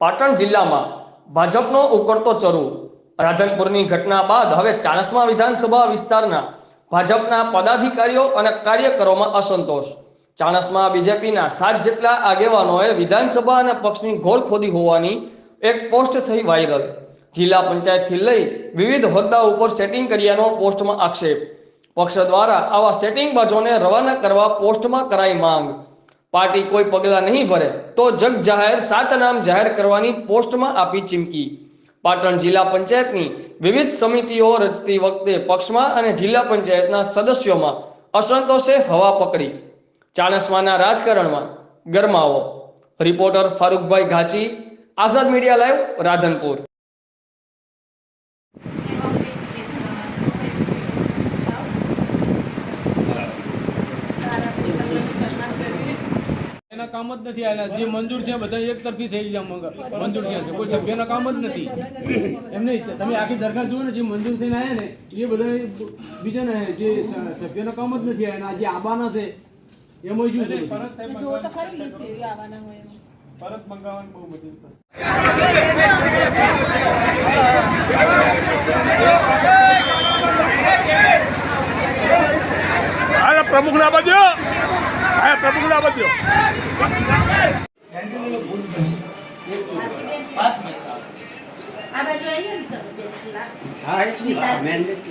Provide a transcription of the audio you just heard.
પાટણ જિલ્લામાં ભાજપનો ઉકળતો ચરુ. રાધનપુરની ઘટના બાદ હવે ચાણસમા વિધાનસભા વિસ્તારના ભાજપના પદાધિકારીઓ અને કાર્યકરોમાં અસંતોષ. ચાણસમાં બીજેપીના સાત જેટલા આગેવાનોએ વિધાનસભા અને પક્ષની ઘોર ખોદી હોવાની એક પોસ્ટ થઈ વાયરલ. જિલ્લા પંચાયતથી લઈ વિવિધ હોદ્દા ઉપર સેટિંગ કર્યાનો પોસ્ટમાં આક્ષેપ. પક્ષ દ્વારા આવા સેટિંગબાજોને રવાના કરવા પોસ્ટમાં કરાઈ માંગ. પાર્ટી કોઈ પગલાં નહીં ભરે, તો જગ જાહેર સાત નામ જાહેર કરવાની પોસ્ટમાં આપી ચીમકી. પાટણ જિલ્લા પંચાયતની વિવિધ સમિતિઓ રચતી વખતે પક્ષમાં અને જિલ્લા પંચાયતના સદસ્યોમાં અસંતોષે હવા પકડી. ચાણસ્માના રાજકારણમાં ગરમાવો. Reporter Farookbhai Ghachi, Azad media live Radhanpur. એના કામ જ નથી આવેલા જે મંજૂર છે બધા એક તરફી થઈ ગયા મંજૂર થયા છે. કોઈ સભ્યના કામ જ નથી. એમને તમે આખી દરખાસ્ત જુઓ ને જે મંજૂર થઈને આવ્યા ને એ બધા બીજા ને જે સભ્યના કામ જ નથી આવ્યા જે આબાના છે એમાં શું છે બધું? જો તો ખરી લિસ્ટ એવી આવવાના હોય એમાં. પરત મંગાવવાની બહુ બધી પ્રમુખ ના બજ્યો હા પ્રમુખ ના બજ્યો આ બાજુ આવીએ ને તમે બે કલાક. હા એટલી મેન્ડેટ